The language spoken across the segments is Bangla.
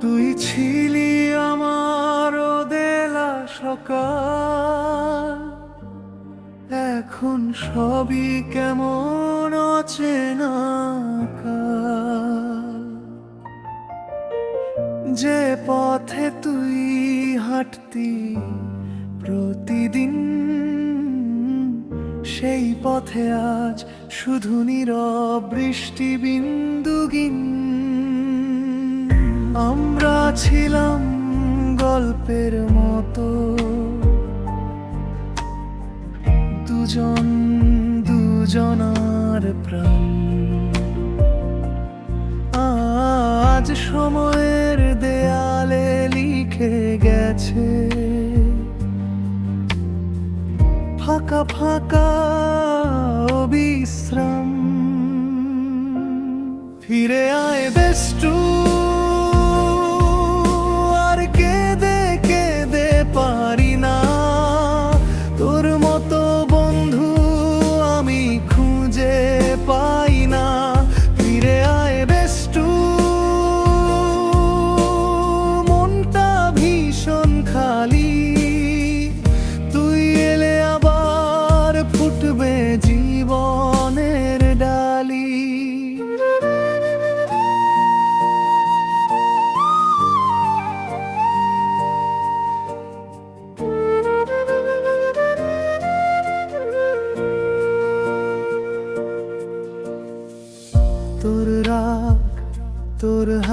তুই ছিলি আমার দেলা সকাল। এখন সবই কেমন অচেনা যে পথে তুই হাঁটতি প্রতিদিন, সেই পথে আজ শুধু নীরব বৃষ্টি বিন্দুগিন আমরা ছিলাম গল্পের মতো। দুজন দুজনার প্রাণ। আজ সময়ের দেয়ালে লিখে গেছে। ফাঁকা ফাঁকা বিশ্রাম ফিরে আয় বেষ্টু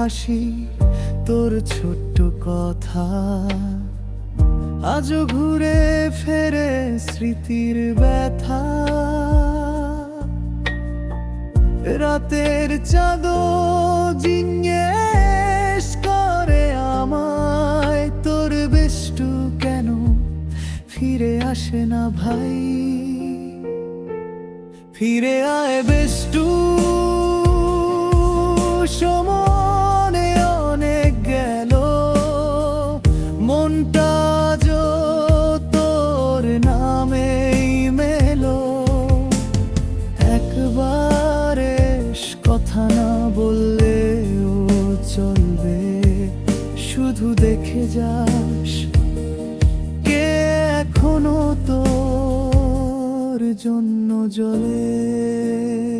হাসি, তোর ছোট্ট কথা। আজও ঘুরে ফেরে স্মৃতির ব্যথা। রাতের চাঁদো জিজ্ঞেস করে আমায়, তোর বেষ্টু কেন? ফিরে আসে না ভাই। ফিরে আয় বেষ্টু সমনে চলবে শুধু দেখে যাস কে এখনও তোর জন্য জ্বলে